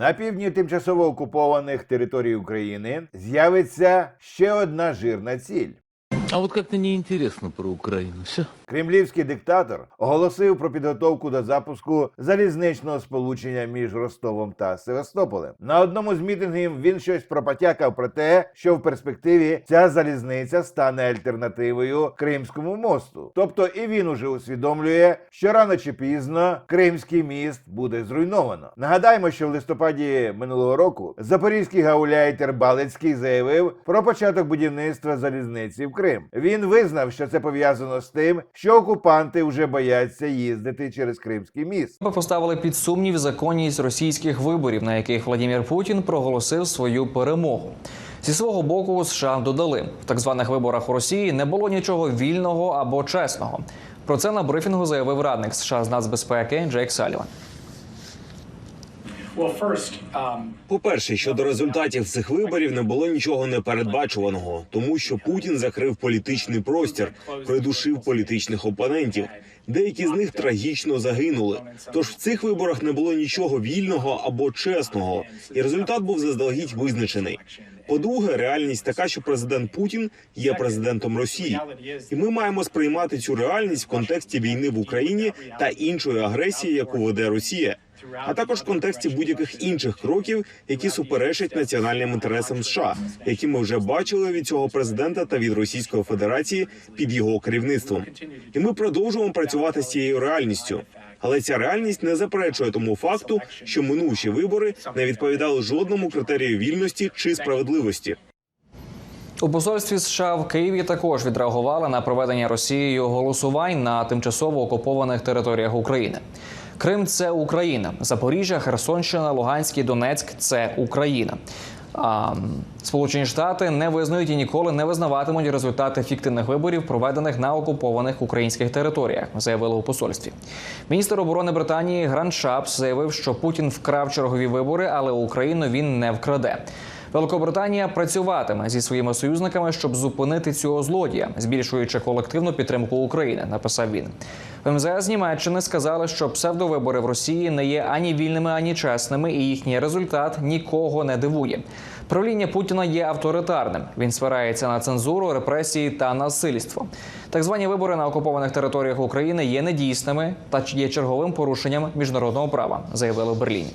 на півдні тимчасово окупованих територій України з'явиться ще одна жирна ціль. А вот как-то неинтересно про Украину. Все. Кремлівський диктатор оголосив про підготовку до запуску залізничного сполучення між Ростовом та Севастополем. На одному з мітингів він щось пропотякав про те, що в перспективі ця залізниця стане альтернативою Кримському мосту. Тобто і він уже усвідомлює, що рано чи пізно Кримський міст буде зруйновано. Нагадаємо, що в листопаді минулого року запорізький гауляйтер Балицький заявив про початок будівництва залізниці в Крим. Він визнав, що це пов'язано з тим, що окупанти вже бояться їздити через Кримський міст. Ми поставили під сумнів законність російських виборів, на яких Владимир Путін проголосив свою перемогу. Зі свого боку, США додали в так званих виборах у Росії не було нічого вільного або чесного. Про це на брифінгу заявив радник США з нацбезпеки Джейк Саліван. Um, По-перше, щодо результатів цих виборів не було нічого непередбачуваного, тому що Путін закрив політичний простір, придушив політичних опонентів. Деякі з них трагічно загинули. Тож в цих виборах не було нічого вільного або чесного, і результат був заздалегідь визначений. По-друге, реальність така, що президент Путін є президентом Росії, і ми маємо сприймати цю реальність в контексті війни в Україні та іншої агресії, яку веде Росія а також в контексті будь-яких інших кроків, які суперечать національним інтересам США, які ми вже бачили від цього президента та від Російської Федерації під його керівництвом. І ми продовжуємо працювати з цією реальністю. Але ця реальність не заперечує тому факту, що минувші вибори не відповідали жодному критерію вільності чи справедливості. У посольстві США в Києві також відреагували на проведення Росією голосувань на тимчасово окупованих територіях України. Крим це Україна, Запоріжжя, Херсонщина, Луганський, Донецьк це Україна. А Сполучені Штати не визнають і ніколи не визнаватимуть результати фіктивних виборів, проведених на окупованих українських територіях, заявили у посольстві. Міністр оборони Британії Грант Шапс заявив, що Путін вкрав чергові вибори, але Україну він не вкраде. Великобританія працюватиме зі своїми союзниками, щоб зупинити цього злодія, збільшуючи колективну підтримку України. Написав він. В МЗС Німеччини сказали, що псевдовибори в Росії не є ані вільними, ані чесними, і їхній результат нікого не дивує. Правління Путіна є авторитарним. Він спирається на цензуру, репресії та насильство. Так звані вибори на окупованих територіях України є недійсними та є черговим порушенням міжнародного права, заявили в Берліні.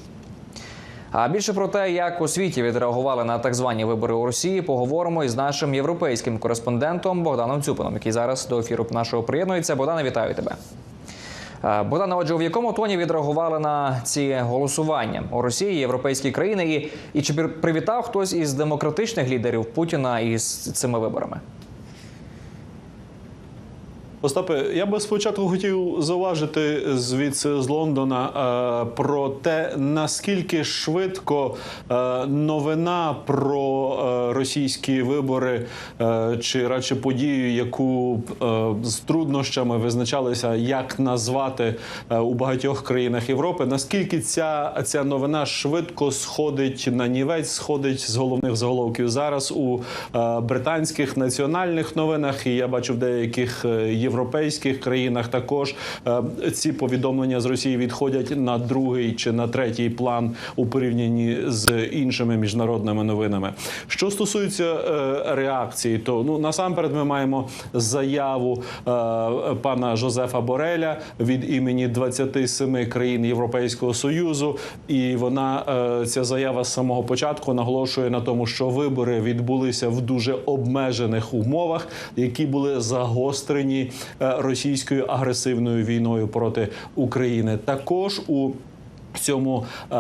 А більше про те, як у світі відреагували на так звані вибори у Росії, поговоримо із нашим європейським кореспондентом Богданом Цюпином, який зараз до ефіру нашого приєднується. Богдане, вітаю тебе. Богдане, отже, в якому тоні відреагували на ці голосування у Росії, європейські країни, і, і чи привітав хтось із демократичних лідерів Путіна із цими виборами? Остапе, я би спочатку хотів зауважити звідси з Лондона е, про те, наскільки швидко е, новина про е, російські вибори чи радше подію, яку з труднощами визначалися, як назвати у багатьох країнах Європи, наскільки ця, ця новина швидко сходить на нівець, сходить з головних заголовків зараз у британських національних новинах, і я бачу в деяких е, європейських країнах також е, ці повідомлення з Росії відходять на другий чи на третій план у порівнянні з іншими міжнародними новинами. Що стосується е, реакції, то ну насамперед ми маємо заяву е, пана Жозефа Бореля від імені 27 країн Європейського союзу, і вона ця заява з самого початку наголошує на тому, що вибори відбулися в дуже обмежених умовах, які були загострені російською агресивною війною проти України. Також у цьому е,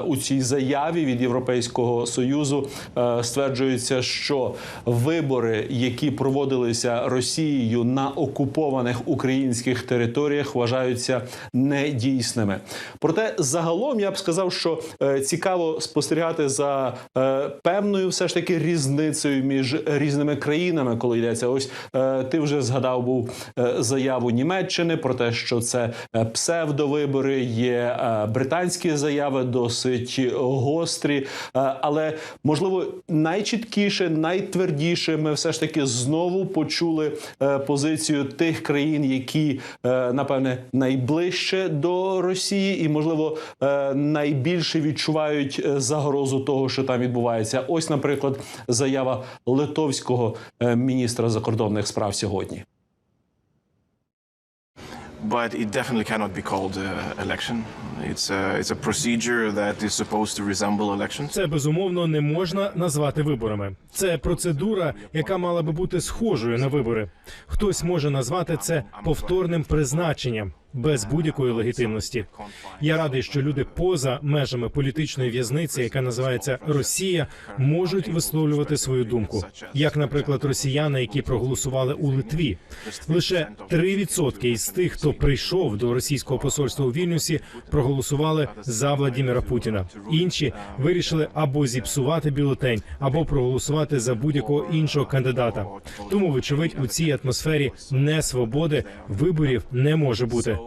у цій заяві від Європейського союзу е, стверджується, що вибори, які проводилися Росією на окупованих українських територіях, вважаються недійсними. Проте загалом я б сказав, що е, цікаво спостерігати за певною все ж таки різницею між різними країнами, коли йдеться. Ось ти вже згадав був заяву Німеччини про те, що це псевдовибори, є британські британські заяви досить гострі, е, але можливо найчіткіше, найтвердіше ми все ж таки знову почули е, позицію тих країн, які е, напевне найближче до Росії, і можливо найбільше відчувають загрозу того, що там відбувається. Ось, наприклад, заява литовського міністра закордонних справ сьогодні. But it definitely cannot be called uh, election. It's a, it's a procedure that is supposed to resemble elections. Це безумовно не можна назвати виборами. Це процедура, яка мала би бути схожою на вибори. Хтось може назвати це повторним призначенням без будь-якої легітимності. Я радий, що люди поза межами політичної в'язниці, яка називається Росія, можуть висловлювати свою думку. Як, наприклад, росіяни, які проголосували у Литві. Лише 3% із тих, хто прийшов до російського посольства у Вільнюсі, проголосували за Владіміра Путіна. Інші вирішили або зіпсувати бюлетень, або проголосувати за будь-якого іншого кандидата. Тому, вочевидь, у цій атмосфері несвободи виборів не може бути.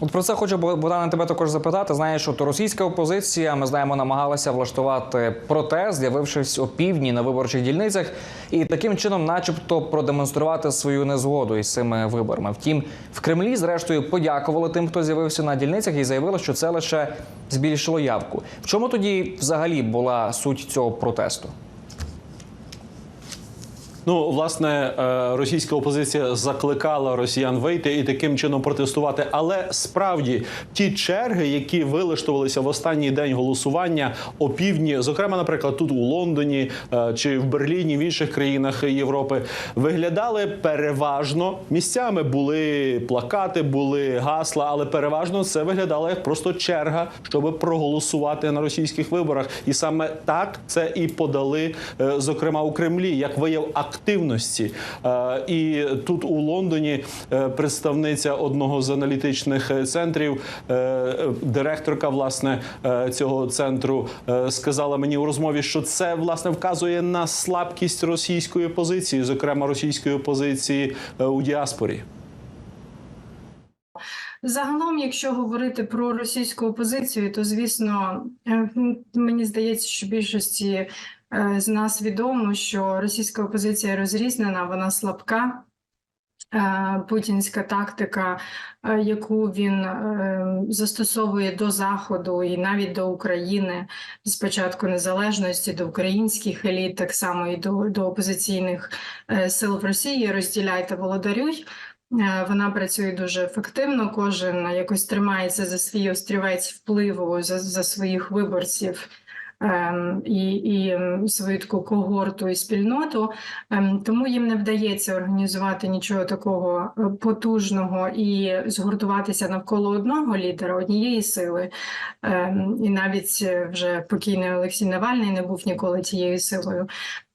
От про це хочу Богдане тебе також запитати. Знаєш, от російська опозиція, ми знаємо, намагалася влаштувати протест, з'явившись опівдні на виборчих дільницях, і таким чином, начебто, продемонструвати свою незгоду із цими виборами. Втім, в Кремлі, зрештою, подякували тим, хто з'явився на дільницях, і заявили, що це лише збільшило явку. В чому тоді взагалі була суть цього протесту? Ну, власне, е, російська опозиція закликала росіян вийти і таким чином протестувати. Але справді ті черги, які вилаштувалися в останній день голосування опівдні, зокрема, наприклад, тут у Лондоні е, чи в Берліні, в інших країнах Європи, виглядали переважно місцями. Були плакати, були гасла, але переважно це виглядало як просто черга, щоб проголосувати на російських виборах. І саме так це і подали, е, зокрема у Кремлі, як вияв активності. Е, І тут у Лондоні е, представниця одного з аналітичних центрів, е, директорка власне цього центру, сказала мені у розмові, що це власне вказує на слабкість російської позиції, зокрема російської позиції у діаспорі. Загалом, якщо говорити про російську опозицію, то звісно, мені здається, що більшості з нас відомо, що російська опозиція розрізнена, вона слабка. Е, Путінська тактика, е, яку він е, застосовує до Заходу і навіть до України з початку незалежності, до українських еліт, так само і до, до опозиційних е, сил в Росії, розділяй та володарюй. Е, Вона працює дуже ефективно. Кожен якось тримається за свій острівець впливу за, за своїх виборців. Ем, І, і ем, свою таку когорту і спільноту, Ем, тому їм не вдається організувати нічого такого е, потужного і згуртуватися навколо одного лідера, однієї сили. І навіть е, вже покійний Олексій Навальний не був ніколи тією силою.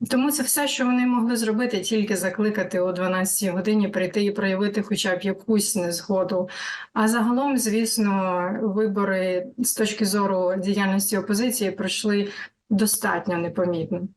Тому це все, що вони могли зробити, тільки закликати о 12 годині прийти і проявити хоча б якусь незгоду. А загалом, звісно, вибори з точки зору діяльності опозиції пройшли достатньо непомітно.